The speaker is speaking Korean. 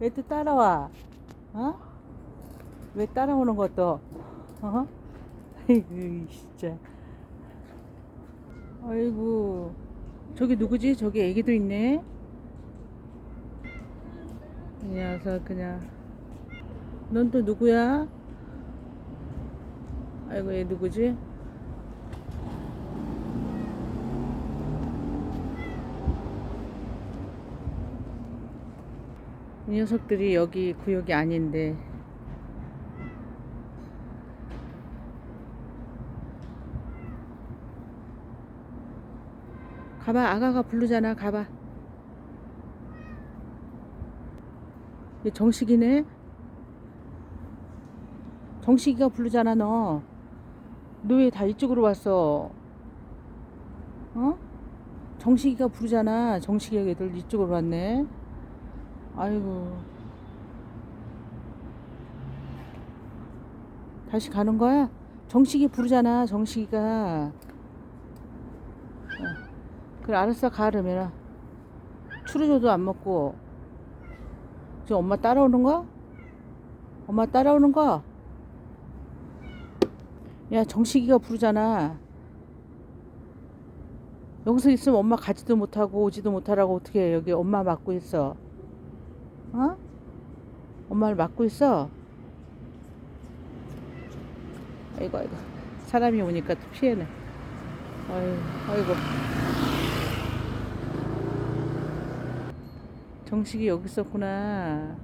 왜 또 따라와? 어? 왜 따라오는 것도? 어? 아이고 진짜. 아이고 저기 누구지? 저기 애기도 있네. 이 녀석 그냥. 넌 또 누구야? 아이고 얘 누구지? 이 녀석들이 여기 구역이 아닌데. 가봐 아가가 부르잖아 가봐. 얘 정식이네? 정식이가 부르잖아 너. 너 왜 다 이쪽으로 왔어? 어? 정식이가 부르잖아. 정식이 애들 이쪽으로 왔네 아이고. 다시 가는 거야? 정식이 부르잖아, 정식이가. 어. 그래, 알았어, 가, 그러면. 추루조도 안 먹고. 지금 엄마 따라오는 거? 엄마 따라오는 거? 야, 정식이가 부르잖아. 여기서 있으면 엄마 가지도 못하고 오지도 못하라고 어떻게 해. 여기 엄마 맡고 있어. 어? 엄마를 맡고 있어? 아이고, 아이고. 사람이 오니까 또 피해네. 아이고, 아이고. 정식이 여기 있었구나.